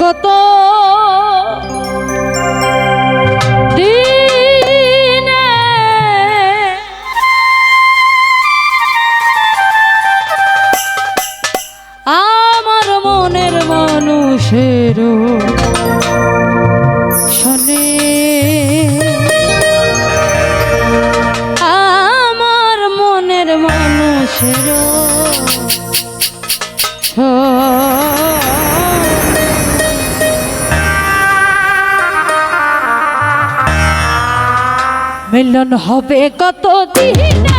কত? আমার মনের মানুষের শোনে। আমার মনের মানুষের মিলন হবে কত দিনে